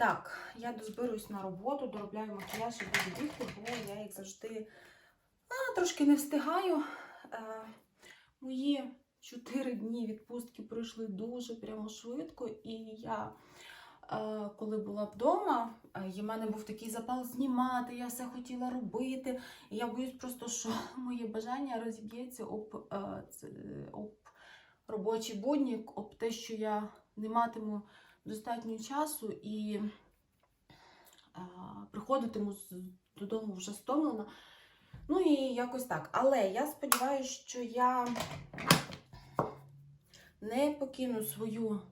Так, я дозберусь на роботу, доробляю макіяж і буду бігти, бо я, як завжди, а, трошки не встигаю. Е, мої чотири дні відпустки пройшли дуже прямо швидко, і я, е, коли була вдома, е, і в мене був такий запал знімати, я все хотіла робити. І я боюсь просто, що моє бажання розіб'ється об, е, об робочі будні, об те, що я не матиму достатньо часу і приходитиму додому вже стомлена. Ну і якось так. Але я сподіваюся, що я не покину свою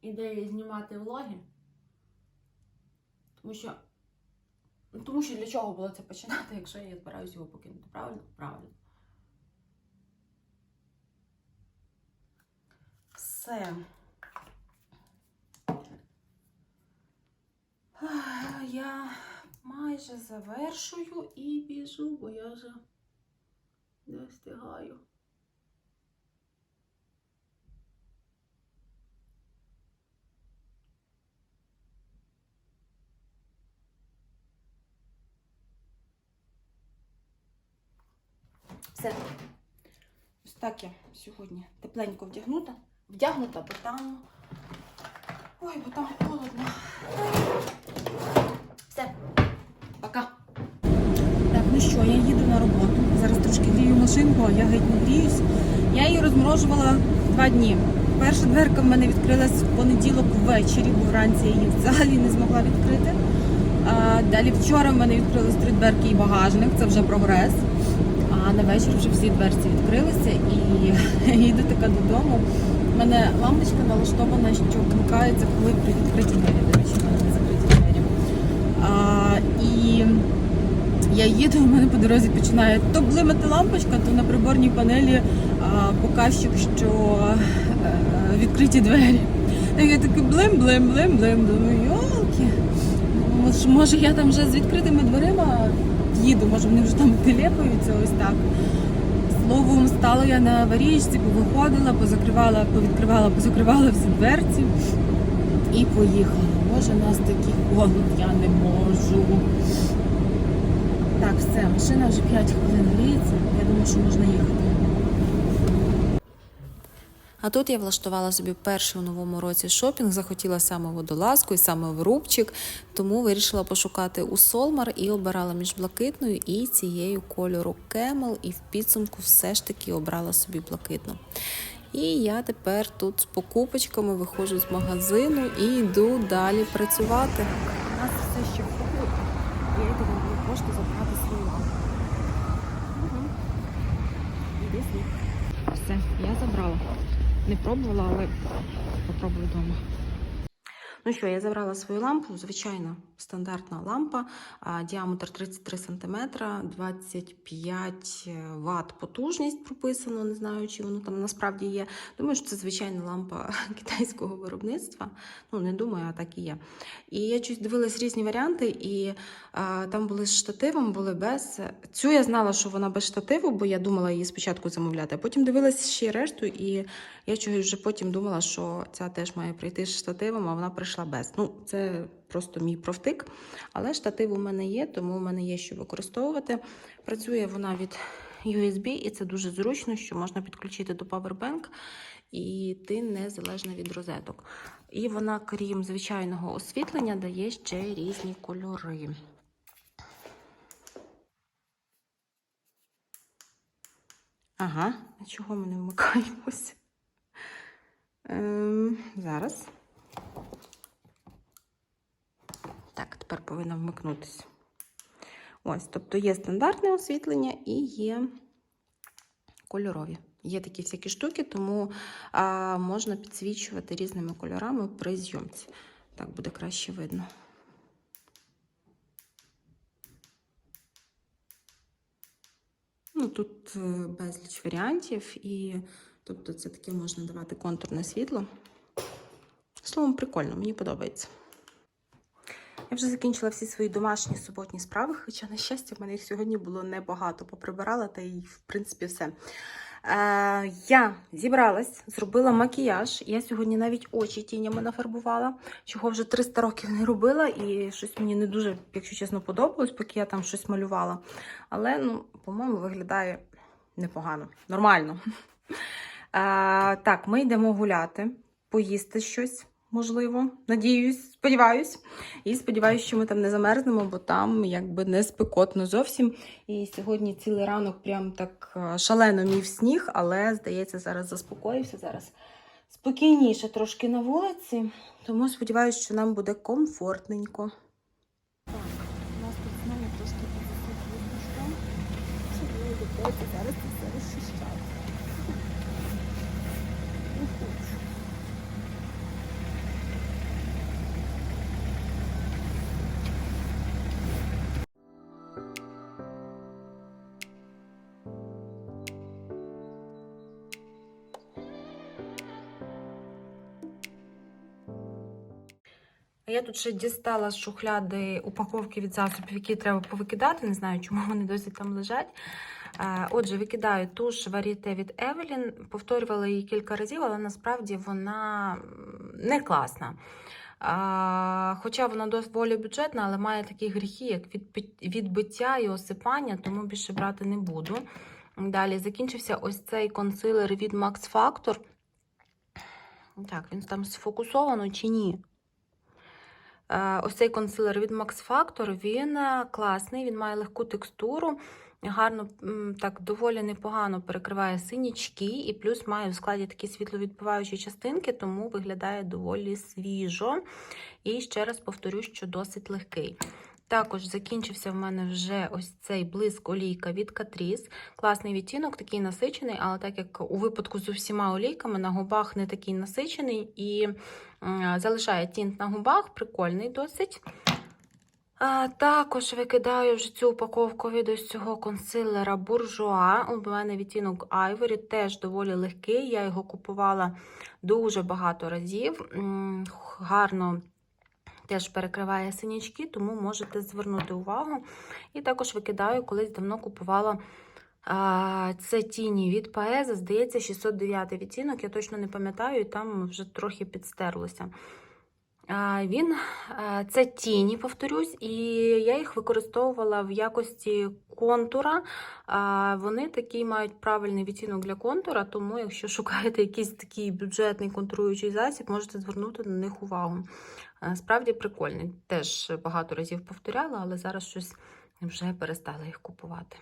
ідею знімати влоги. Тому що, тому що для чого було це починати, якщо я збираюся його покинути? Правильно? Правильно. Все. Я майже завершую і біжу, бо я вже не встигаю. Все. Ось так я сьогодні тепленько вдягнута. Вдягнута, бо там. Ой, бо там холодно. Все. Пока. Так, ну що, я їду на роботу. Зараз трошки грію машинку, я геть не гріюсь. Я її розморожувала два дні. Перша дверка в мене відкрилась в понеділок ввечері, бо вранці я її взагалі не змогла відкрити. А, далі вчора в мене відкрились три дверки і багажник, це вже прогрес. А на вечір вже всі дверці відкрилися і їду така додому. У мене лампочка налаштована, що вмикається, коли при відкритій двері. До речі, в мене не закриті двері. А, і я їду, у мене по дорозі починає то блимати лампочка, то на приборній панелі а, показчик, що е, відкриті двері. І я такий блим, блим, блим, блим. Думаю, йолки. Може, може я там вже з відкритими дверима їду, може вони вже там телепаються ось так. Словом, стала я на аварійці, повиходила, позакривала, повідкривала, позакривала всі дверці і поїхала. Боже, нас такий холод, я не можу. Так, все, машина вже 5 хвилин гріється. Я думаю, що можна їхати. А тут я влаштувала собі перший у новому році шопінг, захотіла саме водолазку і саме в рубчик, тому вирішила пошукати у Солмар і обирала між блакитною і цією кольору Camel, і в підсумку все ж таки обрала собі блакитну. І я тепер тут з покупочками виходжу з магазину і йду далі працювати. У нас все ще в ходу. Я йду на нову пошту забрати свою лампу. Іди слід. Все, я забрала. Не пробувала, але попробую вдома. Ну що, я забрала свою лампу, звичайно, стандартна лампа, діаметр 33 см, 25 Вт потужність прописано, не знаю, чи воно там насправді є. Думаю, що це звичайна лампа китайського виробництва. Ну, не думаю, а так і є. І я щось дивилась різні варіанти, і а, там були з штативом, були без. Цю я знала, що вона без штативу, бо я думала її спочатку замовляти, а потім дивилась ще решту, і я чогось вже потім думала, що ця теж має прийти з штативом, а вона прийшла без. Ну, це просто мій профтик. Але штатив у мене є, тому у мене є що використовувати. Працює вона від USB, і це дуже зручно, що можна підключити до Powerbank, і ти не залежна від розеток. І вона, крім звичайного освітлення, дає ще різні кольори. Ага, а чого ми не вмикаємось? Ем, зараз. Так, тепер повинна вмикнутися. Ось, тобто є стандартне освітлення і є кольорові. Є такі всякі штуки, тому а, можна підсвічувати різними кольорами при зйомці. Так буде краще видно. Ну, тут е, безліч варіантів, і тобто це таке можна давати контурне світло. Словом, прикольно, мені подобається. Я вже закінчила всі свої домашні суботні справи, хоча, на щастя, в мене їх сьогодні було небагато. Поприбирала та й, в принципі, все. Е, я зібралась, зробила макіяж. Я сьогодні навіть очі тінями нафарбувала, чого вже 300 років не робила, і щось мені не дуже, якщо чесно, подобалось, поки я там щось малювала. Але, ну, по-моєму, виглядає непогано, нормально. Е, так, ми йдемо гуляти, поїсти щось, можливо. Надіюсь, сподіваюсь. І сподіваюся, що ми там не замерзнемо, бо там якби не спекотно зовсім. І сьогодні цілий ранок прям так е, шалено мів сніг, але здається, зараз заспокоївся. Зараз спокійніше трошки на вулиці, тому сподіваюся, що нам буде комфортненько. Так, у нас тут знову трошки підсвітло. Це зараз Я тут ще дістала з шухляди упаковки від засобів, які треба повикидати. Не знаю, чому вони досі там лежать. Е, Отже, викидаю туш варіте від Евелін. Повторювала її кілька разів, але насправді вона не класна. А, Хоча вона доволі бюджетна, але має такі гріхи, як відбиття і осипання, тому більше брати не буду. Далі закінчився ось цей консилер від Max Factor. Так, він там сфокусовано чи ні? Е, Ось цей консилер від Max Factor, він е, класний, він має легку текстуру, гарно, так доволі непогано перекриває синячки, і плюс має в складі такі світловідбиваючі частинки, тому виглядає доволі свіжо. І ще раз повторю, що досить легкий. Також закінчився в мене вже ось цей блиск олійка від Catrice. Класний відтінок, такий насичений, але так як у випадку з усіма олійками на губах не такий насичений і залишає тінт на губах, прикольний досить. Також викидаю вже цю упаковку від ось цього консилера Bourjois. У мене відтінок Ivory, теж доволі легкий. Я його купувала дуже багато разів. Гарно теж перекриває синячки, тому можете звернути увагу. І також викидаю, колись давно купувала це тіні від Paeza, здається, 609 відтінок, я точно не пам'ятаю, і там вже трохи підстерлося. Він це тіні, повторюсь, і я їх використовувала в якості контура. Вони такий мають правильний відтінок для контура, тому якщо шукаєте якийсь такий бюджетний контуруючий засіб, можете звернути на них увагу. Справді прикольний. Теж багато разів повторяла, але зараз щось вже перестала їх купувати.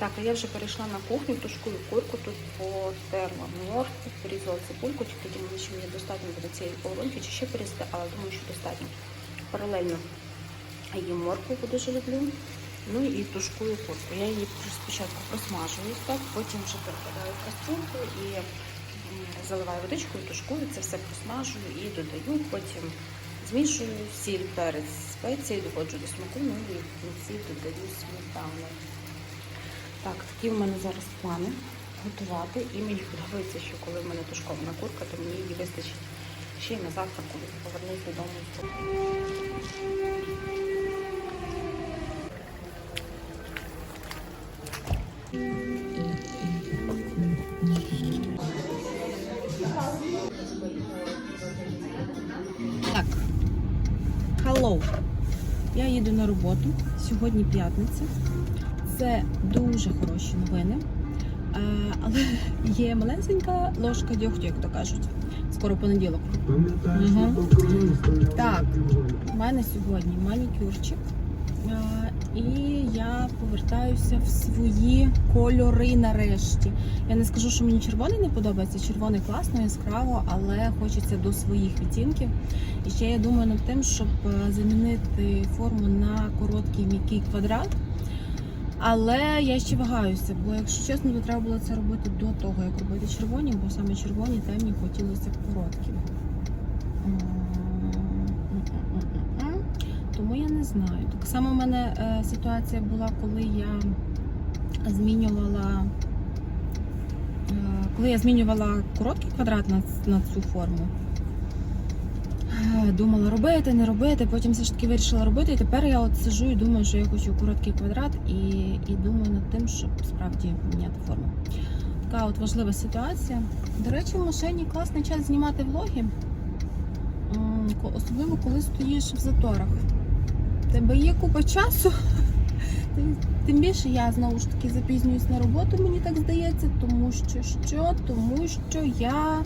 Так, а я вже перейшла на кухню, тушкую курку, тут потерла моркву, порізала цибульку, тоді мені ще мені достатньо буде цієї полонки, чи ще порізати, але думаю, що достатньо. Паралельно їм моркву, бо дуже люблю. Ну і тушкую курку. Я її спочатку просмажую так, потім вже перекладаю в кастрюльку і заливаю водичкою, тушкую, це все просмажую і додаю, потім змішую сіль, перець, спеції, доводжу до смаку, ну і в кінці додаю сметану. Так, такі в мене зараз плани готувати. І мені подобається, що коли в мене тушкована курка, то мені її вистачить ще й на завтра, коли повернусь додому. Так. Hello. Я їду на роботу. Сьогодні п'ятниця. Це дуже хороші новини. Але є маленька ложка дьогтю, як то кажуть. Скоро понеділок. Мгм. Так, у мене сьогодні манікюрчик. І я повертаюся в свої кольори нарешті. Я не скажу, що мені червоний не подобається. Червоний класно, яскраво, але хочеться до своїх відтінків. І ще я думаю над тим, щоб е, замінити форму на короткий м'який квадрат. Але я ще вагаюся, бо якщо чесно, то треба було це робити до того, як робити червоні, бо саме червоні темні хотілося б короткі. Тому я не знаю. Так само в мене е, ситуація була, коли я змінювала. е, Коли я змінювала короткий квадрат на, на цю форму, думала робити, не робити, потім все ж таки вирішила робити. І тепер я от сижу і думаю, що я хочу короткий квадрат, і, і думаю над тим, щоб справді міняти форму. така от важлива ситуація. До речі, в машині класний час знімати влоги, особливо коли стоїш в заторах. Тебе є купа часу. Тим більше я знову ж таки запізнююсь на роботу, мені так здається, тому що що? Тому що я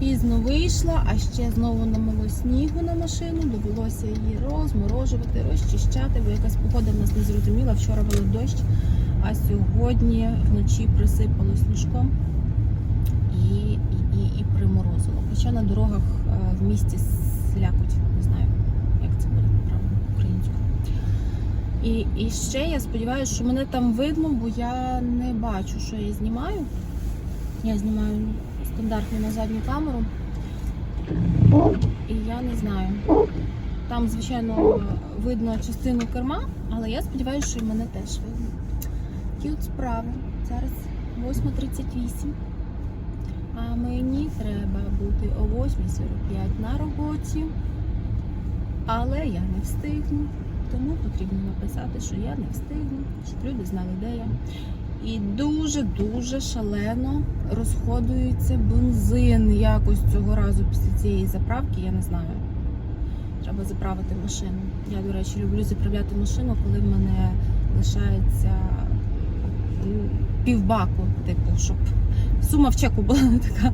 пізно вийшла, а ще знову намило снігу на машину, довелося її розморожувати, розчищати, бо якась погода в нас не зрозуміла. Вчора був дощ, а сьогодні вночі присипало сніжком і, і, і, і приморозило. Хоча на дорогах е, в місті слякоть, не знаю, як це буде правильно українською. І, і ще я сподіваюся, що мене там видно, бо я не бачу, що я знімаю. Я знімаю стандартно на задню камеру. І я не знаю. Там, звичайно, видно частину керма, але я сподіваюся, що і мене теж видно. Такі от справи. Зараз 8.38. А мені треба бути о 8.45 на роботі. Але я не встигну. Тому потрібно написати, що я не встигну, щоб люди знали, де я. І дуже-дуже шалено розходується бензин якось цього разу після цієї заправки, я не знаю. Треба заправити машину. Я, до речі, люблю заправляти машину, коли в мене лишається півбаку, типу, щоб сума в чеку була не така,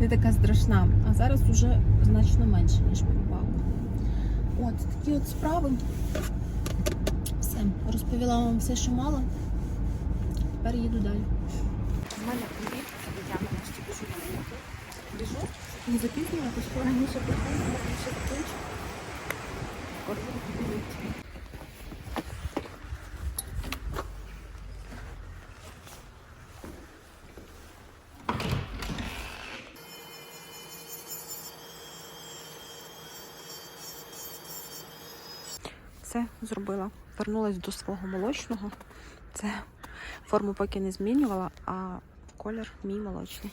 не така страшна. А зараз вже значно менше, ніж півбаку. От такі от справи. Все, розповіла вам все, що мала. Тепер їду далі. У мене привіт, я мене ще біжу на роботу. Біжу, не запізнюватись, що раніше приходить, раніше закінчу. От буду Все зробила. Вернулася до свого молочного. Це форму поки не змінювала, а колір мій молочний.